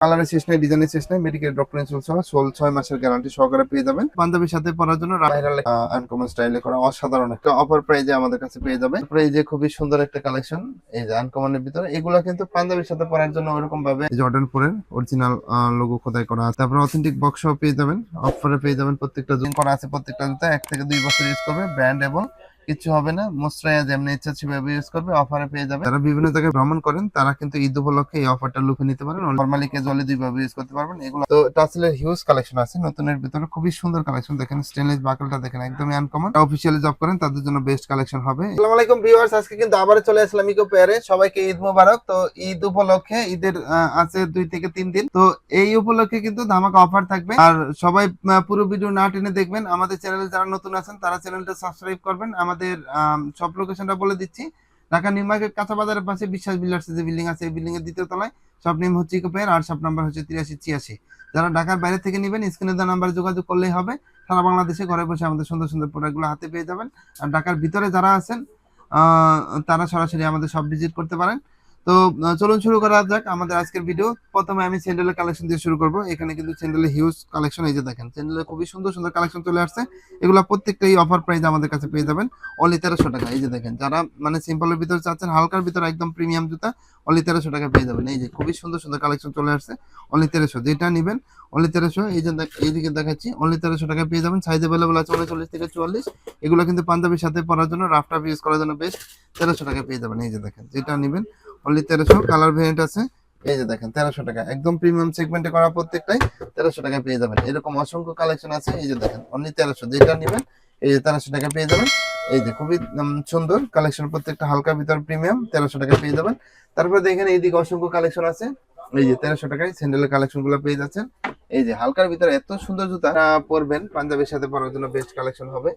কালারের শেষ নেই, ডিজাইনের শেষ নাই মেডিকেল ডক্টর ইনসুল সহ সোল ছয় মাসের গ্যারান্টি সহকারে পেয়ে যাবেন। পাঞ্জাবির সাথে পরার জন্য ভাইরাল আনকমন স্টাইলে করা অসাধারণ একটা অফার প্রাইজে আমাদের কাছে পেয়ে যাবে তারপরে এই যে খুবই সুন্দর একটা কালেকশন এই যে আনকমনের ভিতরে। এগুলো কিন্তু পাঞ্জাবির সাথে পরার জন্য ওরকম ভাবে জর্ডান ফোরের অরিজিনাল লোগো খোদাই করা আছে। তারপরে অথেন্টিক বক্স পেয়ে যাবেন। অফারে পেয়ে যাবেন প্রত্যেকটা জুম করা আছে প্রত্যেকটা জুতা, এক থেকে দুই বছর ইউজ করবে ব্র্যান্ড এবং কিছু হবে না। মোস্ট্রাইয়া যেমনি ইচ্ছা সেভাবে ইউজ করবে অফারে পেয়ে যাবে। যারা বিভিন্ন জায়গায় ভ্রমণ করেন তারা কিন্তু ঈদ উপলক্ষে এই অফারটা লুফে নিতে পারেন। নর্মালি কে জলে দুইভাবে ইউজ করতে পারবেন। এগুলো তো টাসেলের হিউজ কালেকশন আছে। নতুনের ভিতরে খুবই সুন্দর কালেকশন দেখেন স্টেনলেস বাকলটা দেখেন একদমই আনকমন অফিসিয়ালি জব করেন তাদের জন্য বেস্ট কালেকশন হবে। আসসালামু আলাইকুম ভিউয়ার্স আজকে কিন্তু আবারও চলে আসলাম ইকো পেয়ারে সবাইকে ঈদ মোবারক। তো ঈদ উপলক্ষে ঈদের আছে দুই থেকে তিন দিন। তো এই উপলক্ষে কিন্তু ধামাকা অফার থাকবে। আর সবাই পুরো ভিডিও না টেনে দেখবেন। আমাদের চ্যানেলে যারা নতুন আছেন তারা চ্যানেলটা সাবস্ক্রাইব করবেন। আমাদের আম, সব লোকেশনটা বলে দিচ্ছি। ঢাকা নিউ মার্কেট কাঁচা বাজারের পাশে বিশ্বাস বিল্ডার্স যে বিল্ডিং আছে এই বিল্ডিং এর দ্বিতীয় তলায়। সব নেম হচ্ছে ইকো পেয়ার আর সব নাম্বার হচ্ছে তিরাশি ছিয়াশি। যারা ঢাকার বাইরে থেকে নেবেন স্ক্রিনে দেওয়া নাম্বার যোগাযোগ করলেই হবে। সারা বাংলাদেশে ঘরে বসে আমাদের সুন্দর সুন্দর প্রোডাক্টগুলো হাতে পেয়ে যাবেন। আর ঢাকার ভিতরে যারা আছেন তারা সরাসরি আমাদের সব ভিজিট করতে পারেন। তো চলুন শুরু করা যাক আমাদের আজকের ভিডিও প্রথমে আমি স্যান্ডেলের কালেকশন দিয়ে শুরু করব। এখানে কিন্তু স্যান্ডেলের হিউজ কালেকশন এই যে দেখেন স্যান্ডেলের খুবই সুন্দর সুন্দর কালেকশন চলে আসছে। এগুলো প্রত্যেকটাই অফার প্রাইস আমাদের কাছে পেয়ে যাবেন। অনলি তেরোশো টাকা, এই যে দেখেন, যারা মানে সিম্পলের ভিতরে চাচ্ছেন, হালকার ভিতরে একদম প্রিমিয়াম জুতা অনলি তেরোশো টাকা পেয়ে যাবেন। এই যে খুবই সুন্দর সুন্দর কালেকশন চলে আসছে অনলি তেরোশো। যেটা নেবেন অনলি তেরোশো। এই যে এইদিকে দেখাচ্ছি অনলি তেরোশো টাকা পেয়ে যাবেন। সাইজ অ্যাভেলেবল আছে উনচল্লিশ থেকে চুয়াল্লিশ। এগুলো কিন্তু পাঞ্জাবির সাথে পরার জন্য রাফ টাফ ইউজ করার জন্য বেস্ট তেরোশো টাকা পেয়ে যাবেন। এই যে দেখেন, যেটা নেবেন অনলি তেরোশো কালার ভেরিয়েন্ট আছে। এই যে দেখেন, তেরোশো টাকা। একদম প্রিমিয়াম সেগমেন্টে করা প্রত্যেকটাই তেরোশো টাকা পেয়ে যাবেন। এরকম অসংখ্য কালেকশন আছে। এই যে দেখেন অনলি তেরোশো। যেটা নেবেন, এই যে তেরোশো টাকা পেয়ে যাবেন। এই যে খুবই সুন্দর কালেকশন প্রত্যেকটা হালকা ভিতর প্রিমিয়াম তেরোশো টাকা পেয়ে যাবেন। তারপরে দেখেন, এইদিকে অসংখ্য কালেকশন আছে। এই যে তেরোশো টাকায় স্যান্ডেলের কালেকশনগুলো পেয়ে যাচ্ছেন। এই যে হালকার ভিতরে এত সুন্দর জুতা পরবেন, পাঞ্জাবির সাথে পরার জন্য বেস্ট কালেকশন হবে।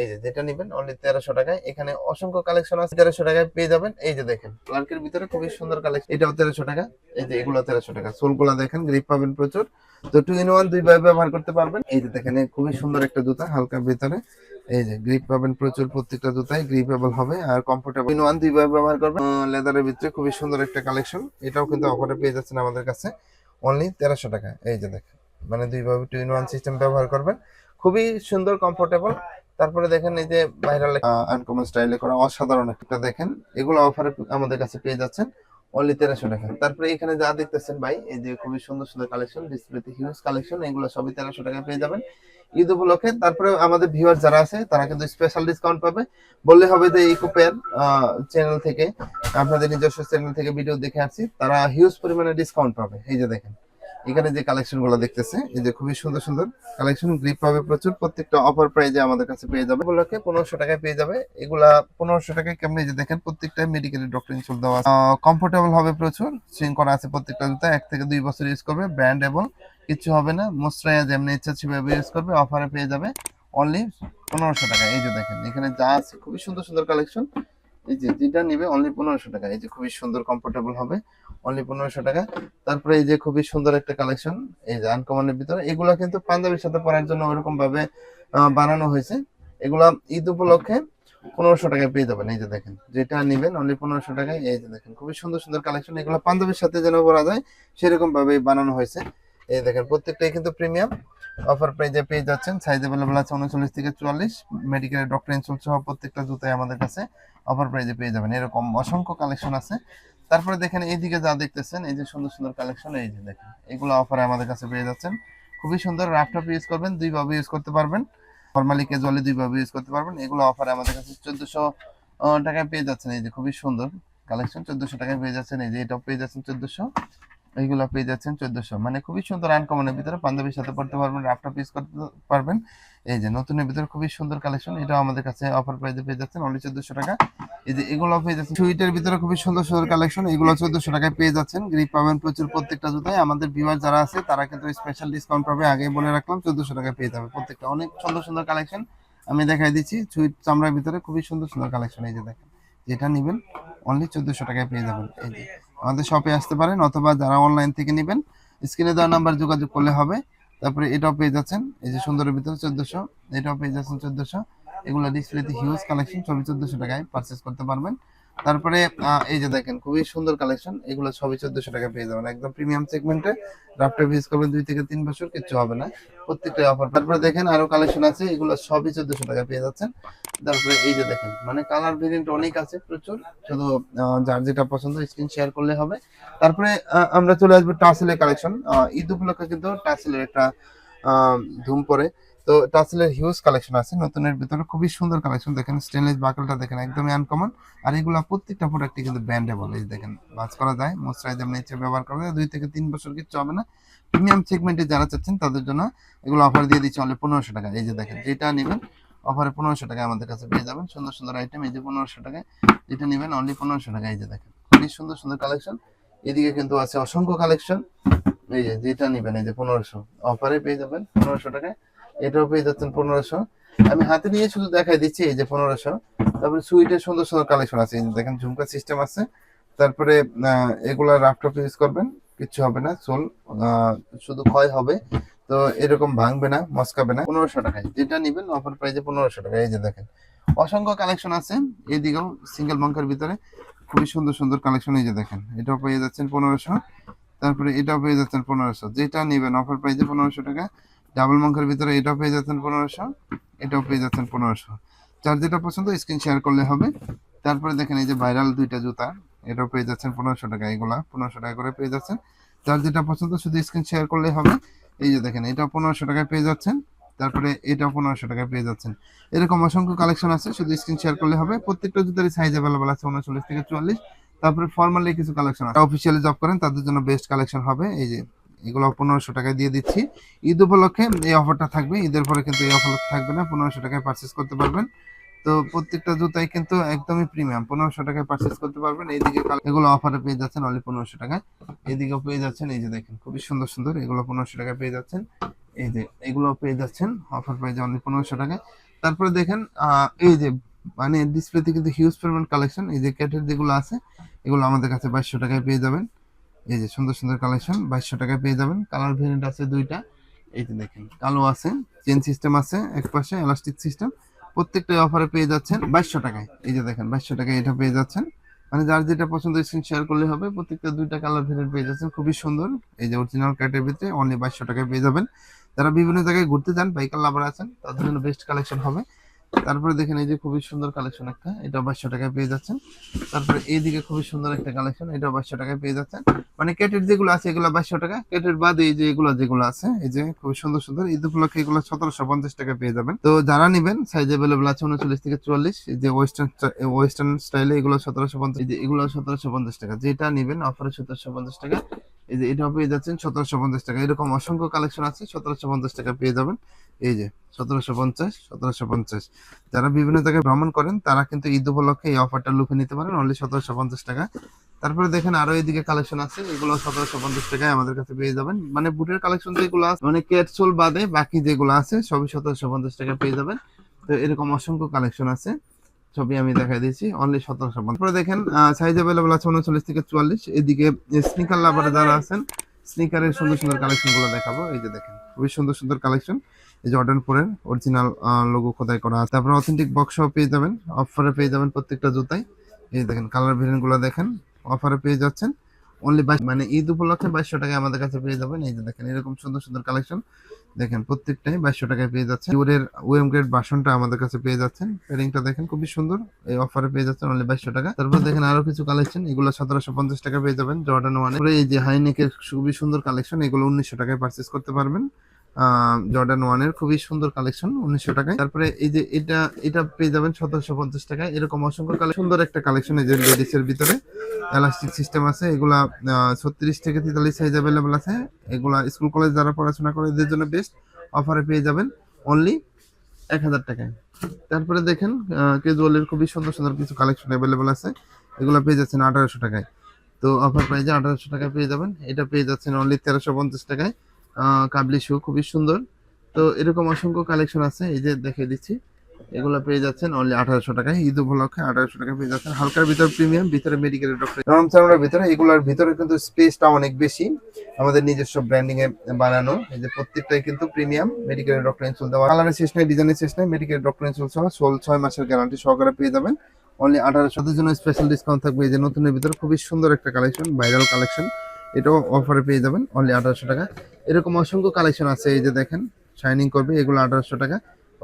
এই যে যেটা নেবেন অনলি তেরোশো টাকায়। এখানে অসংখ্য কালেকশন আছে, তেরোশো টাকায় পেয়ে যাবেন। এই যে দেখেন লার্কের ভিতরে খুবই সুন্দর কালেকশন এটাও তেরোশো টাকা। এই যে এগুলো তেরোশো টাকা। সোলগুলো দেখেন গ্রিপ পাবেন প্রচুর। তো টু ইন ওয়ান দুইভাবে ব্যবহার করতে পারবেন। এই যে দেখেন খুবই সুন্দর একটা জুতা, হালকা ভিতরে। এই যে গ্রিপ পাবেন প্রচুর প্রত্যেকটা জুতাই গ্রিপেবল হবে আর কমফোর্টেবল ইন ওয়ান দুইভাবে ব্যবহার করবেন। লেদারের ভিতরে খুবই সুন্দর একটা কালেকশন এটাও কিন্তু অফারে পেয়ে যাচ্ছেন আমাদের কাছে। অনলি তেরোশো টাকা। এই যে দেখেন মানে দুইভাবে টু ইন ওয়ান সিস্টেম ব্যবহার করবেন। খুবই সুন্দর কমফোর্টেবল তারপরে দেখেন এই যে ভাইরাল আনকমন স্টাইলে করা অসাধারণ একটা দেখেন। এগুলো অফারে আমাদের কাছে পেয়ে যাচ্ছেন। অনলি তেরোশো টাকা। তারপরে এখানে যা দেখতেছেন ভাই, এই যে খুবই সুন্দর সুন্দর কালেকশন ডিসপ্লেতে হিউজ কালেকশন এগুলো সবই তেরোশো টাকা পেয়ে যাবেন। ঈদ উপলক্ষে তারপরে আমাদের ভিউয়ার যারা আছে, তারা কিন্তু স্পেশাল ডিসকাউন্ট পাবে। বললে হবে যে ইকোপের চ্যানেল থেকে, আপনাদের নিজস্ব চ্যানেল থেকে ভিডিও দেখে আসছি, তারা হিউজ পরিমাণে ডিসকাউন্ট পাবে। এই যে দেখেন। এখানে যে কালেকশনগুলো দেখতেছে, এই যে খুবই সুন্দর সুন্দর কালেকশন গ্রিপ পাবে প্রচুর, প্রত্যেকটা অফার প্রাইজে আমাদের কাছে পেয়ে যাবে। এগুলোকে পনেরোশো টাকায় পেয়ে যাবে। এগুলা পনেরোশো টাকায় কেমন যে দেখেন, প্রত্যেকটা মেডিকেলের ডক্টর ইনসুল দেওয়া আছে। কমফোর্টেবল হবে প্রচুর সুইং করা আছে প্রত্যেকটা জুতা, এক থেকে দুই বছর ইউজ করবে ব্র্যান্ড এবং কিছু হবে না মোস্ট্রাইয়া যেমনি ইচ্ছা সেভাবে ইউজ করবে অফারে পেয়ে যাবে। অনলি পনেরোশো টাকা এই যে দেখেন, এখানে যা আছে খুবই সুন্দর সুন্দর কালেকশন এই যে, যেটা নিবে অনলি পনেরোশো টাকা। এই যে খুবই সুন্দর কমফোর্টেবল হবে অনলি পনেরোশো টাকা। তারপরে এই যে খুবই সুন্দর একটা কালেকশন এই যে আনকমনের ভিতরে। এগুলা কিন্তু পাঞ্জাবির সাথে পরার জন্য ওরকম ভাবে বানানো হয়েছে। এগুলা ঈদ উপলক্ষে পনেরোশো টাকায় পেয়ে যাবেন। এই যে দেখেন, যেটা নিবেন অনলি পনেরোশো টাকায়, এই যে দেখেন, খুবই সুন্দর সুন্দর কালেকশন এগুলো পাঞ্জাবির সাথে যেন পরা যায় সেরকম ভাবে বানানো হয়েছে। এই দেখেন, প্রত্যেকটাই কিন্তু প্রিমিয়াম অফার প্রাইজে পেয়ে যাচ্ছেন। সাইজ অ্যাভেলেবল আছে উনচল্লিশ থেকে চুয়াল্লিশ। মেডিকেলের ডক্টর ইনসুল সহ প্রত্যেকটা জুতাই আমাদের কাছে অফার প্রাইজে পেয়ে যাবেন। এরকম অসংখ্য কালেকশন আছে। তারপরে দেখেন এইদিকে যা দেখতেছেন, এই যে সুন্দর সুন্দর কালেকশন এই যে দেখেন, এগুলো অফারে আমাদের কাছে পেয়ে যাচ্ছেন। খুবই সুন্দর ল্যাপটপ ইউজ করবেন দুইভাবে ইউজ করতে পারবেন। ফর্মালি ক্যাজুয়ালি দুইভাবে ইউজ করতে পারবেন। এগুলো অফারে আমাদের কাছে চোদ্দশো টাকায় পেয়ে যাচ্ছেন। এই যে খুবই সুন্দর কালেকশন চোদ্দশো টাকায় পেয়ে যাচ্ছেন। এই যে এটাও পেয়ে যাচ্ছেন চোদ্দশো। এইগুলো পেয়ে যাচ্ছেন চোদ্দশো। মানে খুবই সুন্দর আনকমনের ভিতরে পাঞ্জাবির সাথে পড়তে পারবেন ল্যাপটপ পিস করতে পারবেন। এই যে নতুনের ভিতরে খুবই সুন্দর কালেকশন এটাও আমাদের কাছে অফার প্রাইসে পেয়ে যাচ্ছেন অনলি চোদ্দশো টাকা। এই যে এগুলো পেয়ে যাচ্ছেন। সুইটের ভিতরে খুবই সুন্দর সুন্দর কালেকশন এগুলো চোদ্দশো টাকায় পেয়ে যাচ্ছেন। গ্রিপ পাবেন প্রচুর প্রত্যেকটা জুতায়। আমাদের ভিউয়ার যারা আছে, তারা কিন্তু স্পেশাল ডিসকাউন্ট পাবে। আগেই বলে রাখলাম, চোদ্দশো টাকায় পেয়ে যাবে প্রত্যেকটা। অনেক সুন্দর সুন্দর কালেকশন আমি দেখাই দিচ্ছি। সুইট চামড়ার ভিতরে খুবই সুন্দর সুন্দর কালেকশন এই যে দেখেন। যেটা নেবেন অনলি চোদ্দশো টাকায় পেয়ে যাবেন। এই যে আমাদের শপে আসতে পারেন অথবা যারা অনলাইন থেকে নেবেন স্ক্রিনে দেওয়া নাম্বার যোগাযোগ করলে হবে। তারপরে এটাও পেয়ে যাচ্ছেন, এই যে সুন্দর ভিতরে চোদ্দশো, এটাও পেয়ে যাচ্ছেন চোদ্দশো। এগুলো ডিসপ্লেতে হিউজ কালেকশন ছবি চোদ্দশো টাকায় পারচেস করতে পারবেন। তারপরে এই যে দেখেন, খুবই সুন্দর কালেকশন এগুলো সবই চোদ্দশো টাকা পেয়ে যাবেন। একদম প্রিমিয়াম সেগমেন্টে রাফটার ইউজ করবেন দুই থেকে তিন বছর, কিচ্ছু হবে না। প্রত্যেকটাই অফার তারপরে দেখেন আরও কালেকশন আছে, এগুলো সবই চোদ্দশো টাকা পেয়ে যাচ্ছেন। তারপরে এই যে দেখেন মানে কালার ভেরিয়েন্ট অনেক আছে প্রচুর। শুধু যার যেটা পছন্দ স্ক্রিন শেয়ার করলে হবে। তারপরে আমরা চলে আসব টাসেলের কালেকশন ঈদ উপলক্ষে কিন্তু টাসেলের একটা ধুম পড়ে। তো টাসেলের হিউজ কালেকশন আছে, নতুনের ভিতরে খুবই সুন্দর কালেকশন দেখেন স্টেনলেস বাকলটা দেখেন একদমই আনকমন আর এগুলো প্রত্যেকটা প্রোডাক্টই কিন্তু ব্র্যান্ডেবল এই দেখেন, বাজ করা যায় ময়শ্চারাইজার নেচার ব্যবহার করা যায়, দুই থেকে তিন বছর কিচ্ছু হবে না। প্রিমিয়াম সেগমেন্টে যারা চাচ্ছেন, তাদের জন্য এগুলো অফার দিয়ে দিচ্ছি অনলি পনেরোশো টাকা। এই যে দেখেন, যেটা নেবেন অফারে পনেরোশো টাকা আমাদের কাছে পেয়ে যাবেন। সুন্দর সুন্দর আইটেম এই যে পনেরোশো টাকায় যেটা নেবেন অনলি পনেরোশো টাকা এই যে দেখেন, খুবই সুন্দর সুন্দর কালেকশন এদিকে কিন্তু আছে অসংখ্য কালেকশন এই যে, যেটা নেবেন, এই যে পনেরোশো অফারে পেয়ে যাবেন পনেরোশো টাকায়। এটাও পেয়ে যাচ্ছেন পনেরোশো। আমি হাতে নিয়ে শুধু দেখাই দিচ্ছি এই যে পনেরোশো। তারপরে সুইটের সুন্দর সুন্দর কালেকশন আছে দেখেন ঝুমকা সিস্টেম আছে। তারপরে এগুলা রাফটপ ইউজ করবেন, কিচ্ছু হবে না, সোল শুধু ক্ষয় হবে। তো এরকম ভাঙবে না মস্কাবে না, পনেরোশো টাকায়। যেটা নিবেন অফার প্রাইজে পনেরোশো টাকা এই যে দেখেন, অসংখ্য কালেকশন আছে, এদিকেও সিঙ্গেল বাঙ্কার ভিতরে। খুবই সুন্দর সুন্দর কালেকশন এই যে দেখেন, এটাও পেয়ে যাচ্ছেন পনেরোশো। তারপরে এটাও পেয়ে যাচ্ছেন পনেরোশো। যেটা নেবেন অফার প্রাইজে পনেরোশো টাকা। ডাবল মাংখের ভিতরে এটাও পেয়ে যাচ্ছেন পনেরোশো, এটাও পেয়ে যাচ্ছেন পনেরোশো। যার যেটা পছন্দ স্ক্রিন শেয়ার করলে হবে। তারপরে দেখেন এই যে ভাইরাল দুইটা জুতা, এটাও পেয়ে যাচ্ছেন পনেরোশো টাকা, এগুলা পনেরোশো টাকা করে পেয়ে যাচ্ছেন। যার যেটা পছন্দ, শুধু স্ক্রিন শেয়ার করলে হবে। এই যে দেখেন, এটাও পনেরোশো টাকায় পেয়ে যাচ্ছেন। তারপরে এটাও পনেরোশো টাকায় পেয়ে যাচ্ছেন। এরকম অসংখ্য কালেকশন আছে, শুধু স্ক্রিন শেয়ার করলে হবে। প্রত্যেকটা জুতারই সাইজ অ্যাভেলেবল আছে, উনচল্লিশ থেকে চুয়াল্লিশ। তারপরে ফর্মালি কিছু কালেকশন আছে। অফিসিয়ালি জব করেন, তাদের জন্য বেস্ট কালেকশন হবে। এই যে এগুলো পনেরোশো টাকায় দিয়ে দিচ্ছি। ঈদ উপলক্ষে এই অফারটা থাকবে। ঈদের পরে কিন্তু এই অফার থাকবে না, পনেরোশো টাকায় পারচেস করতে পারবেন। তো প্রত্যেকটা জুতাই কিন্তু একদমই প্রিমিয়াম পনেরোশো টাকায় পারচেস করতে পারবেন। এইদিকে এগুলো অফারে পেয়ে যাচ্ছেন অনলি পনেরোশো টাকায়। এদিকেও পেয়ে যাচ্ছেন, এই যে দেখেন, খুবই সুন্দর সুন্দর। এগুলো পনেরোশো টাকায় পেয়ে যাচ্ছেন। এই যে এগুলো পেয়ে যাচ্ছেন। অফার পেয়ে প্রাইজে অনলি পনেরোশো টাকায়। তারপরে দেখেন এই যে মানে ডিসপ্লেতে কিন্তু হিউজ পরিমাণ কালেকশন এই যে ক্যাটের যেগুলো আছে, এগুলো আমাদের কাছে বাইশশো টাকায় পেয়ে যাবেন। এই যে সুন্দর সুন্দর কালেকশন বাইশশো টাকায় পেয়ে যাবেন। কালার ভেরিয়েন্ট আছে দুইটা। এই যে দেখেন, কালো আছে চেন সিস্টেম আছে এক পাশে এলাস্টিক সিস্টেম প্রত্যেকটা অফারে পেয়ে যাচ্ছেন বাইশশো টাকায়। এই যে দেখেন, বাইশশো টাকায় এটা পেয়ে যাচ্ছেন। মানে যার যেটা পছন্দ স্ক্রিন শেয়ার করলে হবে, প্রত্যেকটা দুইটা কালার ভেরিয়েন্ট পেয়ে যাচ্ছেন। খুবই সুন্দর। এই যে অরিজিনাল ক্যাটের ভিতরে অনলি বাইশশো টাকায় পেয়ে যাবেন। যারা বিভিন্ন জায়গায় ঘুরতে যান বাইকার লাভার আছেন, তাদের জন্য বেস্ট কালেকশন হবে। তারপরে দেখেন এই যে খুবই সুন্দর কালেকশন একটা এটা বাইশশো টাকায় পেয়ে যাচ্ছেন। তারপরে এইদিকে খুবই সুন্দর একটা কালেকশন এটা বাইশশো টাকায় পেয়ে যাচ্ছেন। মানে কেটের যেগুলো আছে, এগুলো বাইশশো টাকা কেটের বাদে এই যে এগুলো যেগুলো আছে, এই যে খুবই সুন্দর সুন্দর, ঈদ উপলক্ষে এগুলো সতেরোশো পঞ্চাশ টাকা পেয়ে যাবেন। তো যারা নিবেন সাইজ অ্যাভেলেবল আছে উনচল্লিশ থেকে চুয়াল্লিশ যে ওয়েস্টার্ন ওয়েস্টার্ন স্টাইলে এগুলো সতেরোশো পঞ্চাশ এগুলো সতেরোশো পঞ্চাশ টাকা। যেটা নিবেন অফারে সতেরোশো পঞ্চাশ টাকা। এই যে এটাও পেয়ে যাচ্ছেন সতেরোশো পঞ্চাশ টাকা। এরকম অসংখ্য কালেকশন আছে, সতেরোশো পঞ্চাশ টাকা পেয়ে যাবেন। এই যে সতেরোশো পঞ্চাশ সতেরোশো পঞ্চাশ। যারা বিভিন্ন জায়গায় ভ্রমণ করেন, তারা কিন্তু ঈদ উপলক্ষে এই অফারটা লুফে নিতে পারেন অনলি সতেরোশো পঞ্চাশ টাকা। তারপরে দেখেন আরও এদিকে কালেকশন আছে, এগুলো সতেরোশো পঞ্চাশ টাকায় আমাদের কাছে পেয়ে যাবেন। মানে বুটের কালেকশন যেগুলো আছে মানে কেটসোল বাদে বাকি যেগুলো আছে, সবই সতেরোশো পঞ্চাশ টাকা পেয়ে যাবেন। তো এরকম অসংখ্য কালেকশন আছে। ছবি আমি দেখা দিয়েছি অনলি সতেরোশো পঞ্চাশ তারপরে দেখেন সাইজ অ্যাভেলেবল আছে উনচল্লিশ থেকে চুয়াল্লিশ। এদিকে স্নিকার লাভারে যারা আছেন স্নিকারের সুন্দর সুন্দর কালেকশনগুলো দেখাবো। এই যে দেখেন, খুবই সুন্দর সুন্দর কালেকশন এই যে অর্ডার পরের অরিজিনাল লোগো খোদাই করা আছে। তারপরে অথেন্টিক বক্সও পেয়ে যাবেন অফারে পেয়ে যাবেন প্রত্যেকটা জুতাই। এই দেখেন কালার ভেরিয়েন্টগুলো দেখেন অফারে পেয়ে যাচ্ছেন। অনলি মানে ঈদ উপলক্ষে বাইশশো টাকায় আমাদের কাছে পেয়ে যাবেন। এই যে দেখেন, এরকম সুন্দর সুন্দর কালেকশন দেখেন, প্রত্যেকটাই বাইশশো টাকায় পেয়ে যাচ্ছেন ইউরের ওয়েম গ্রেড বাসনটা আমাদের কাছে পেয়ে যাচ্ছেন। প্যারিংটা দেখেন, খুবই সুন্দর। এই অফারে পেয়ে যাচ্ছেন অনলি বাইশশো টাকা। তারপর দেখেন আরও কিছু কালেকশন এগুলো সতেরোশো পঞ্চাশ টাকা পেয়ে যাবেন। জর্ডান ওয়ান এই যে হাইনেকের খুবই সুন্দর কালেকশন এগুলো উনিশশো টাকায় পারচেস করতে পারবেন। জর্ডান ওয়ানের খুবই সুন্দর কালেকশন উনিশশো টাকায়। তারপরে এই যে এটা এটা পেয়ে যাবেন সতেরোশো পঞ্চাশ টাকায়। এরকম অসংখ্য কালেকশন সুন্দর একটা কালেকশন এই যে লেডিস এর ভিতরে। এলাস্টিক সিস্টেম আছে, এগুলা ছত্রিশ থেকে তেতাল্লিশ সাইজ অ্যাভেলেবেল আছে। এগুলা স্কুল কলেজ যারা পড়াশোনা করে, এদের জন্য বেস্ট অফারে পেয়ে যাবেন অনলি এক হাজার টাকায়। তারপরে দেখেন কেজুয়ালের খুবই সুন্দর সুন্দর কিছু কালেকশন অ্যাভেলেবেল আছে। এগুলো পেয়ে যাচ্ছেন আঠারোশো টাকায়। তো অফার প্রাইজে আঠারোশো টাকায় পেয়ে যাবেন। এটা পেয়ে যাচ্ছেন অনলি তেরোশো পঞ্চাশ টাকায়। কাবলি শু খুবই সুন্দর। তো এরকম অসংখ্য কালেকশন আছে, এই যে দেখে দিচ্ছি। এগুলো পেয়ে যাচ্ছেন অনলি আঠারোশো টাকায়, ঈদ উপলক্ষে আঠারোশো টাকা পেয়ে যাচ্ছেন। হালকার ভিতর প্রিমিয়াম ভিতরে মেডিকেলের ডক্টর ভিতরে, এগুলোর ভিতরে কিন্তু স্পেসটা অনেক বেশি। আমাদের নিজস্ব ব্র্যান্ডিং এ বানানো। এই যে প্রত্যেকটাই কিন্তু প্রিমিয়াম মেডিকেলের ডক্টর ইনসুল দেওয়া। কালারের শেষ নেই ডিজাইনের শেষ নেই মেডিকেল ডক্টর ইনসুল সহ সোল ছয় মাসের গ্যারান্টি সহকারে পেয়ে যাবেন। অনলি আঠারোশোদের জন্য স্পেশাল ডিসকাউন্ট থাকবে, এই যে নতুনের ভিতরে। খুবই সুন্দর একটা কালেকশন ভাইরাল কালেকশন এটাও অফারে পেয়ে যাবেন অনলি আঠারোশো টাকা। এরকম অসংখ্য কালেকশন আছে, এই যে দেখেন শাইনিং করবে, এগুলো আঠারোশো টাকা।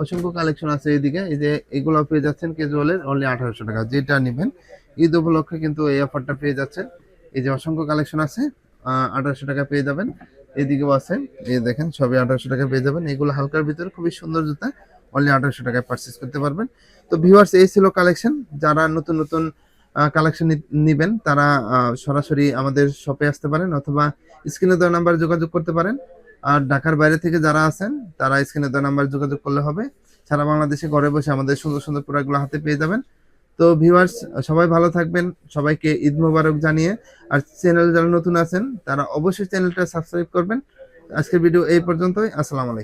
অসংখ্য কালেকশন আছে এইদিকে, এই যে এগুলো পেয়ে যাচ্ছেন ক্যাজুয়ালের অনলি আঠারোশো টাকা। যেটা নেবেন, ঈদ উপলক্ষে কিন্তু এই অফারটা পেয়ে যাচ্ছেন। এই যে অসংখ্য কালেকশন আছে আঠারোশো টাকা পেয়ে যাবেন। এদিকেও আছে, এই দেখেন, সবই আঠারোশো টাকা পেয়ে যাবেন। এগুলো হালকার ভিতরে, খুবই সুন্দর জুতা অনলি আঠারোশো টাকায় পারচেস করতে পারবেন। তো ভিউয়ার্স এই ছিল কালেকশন যারা নতুন নতুন কালেকশন নেবেন। তারা সরাসরি আমাদের শপে আসতে পারেন অথবা স্ক্রিনে দেওয়া নাম্বারে যোগাযোগ করতে পারেন। আর ঢাকার বাইরে থেকে যারা আছেন, তারা স্ক্রিনে দেওয়া নাম্বারে যোগাযোগ করলে হবে। সারা বাংলাদেশে ঘরে বসে আমাদের সুন্দর সুন্দর প্রোডাক্টগুলো হাতে পেয়ে যাবেন। তো ভিউয়ার্স সবাই ভালো থাকবেন। সবাইকে ঈদ মোবারক জানিয়ে। আর চ্যানেল যারা নতুন আছেন, তারা অবশ্যই চ্যানেলটা সাবস্ক্রাইব করবেন। আজকের ভিডিও এই পর্যন্তই। আসসালামু আলাইকুম।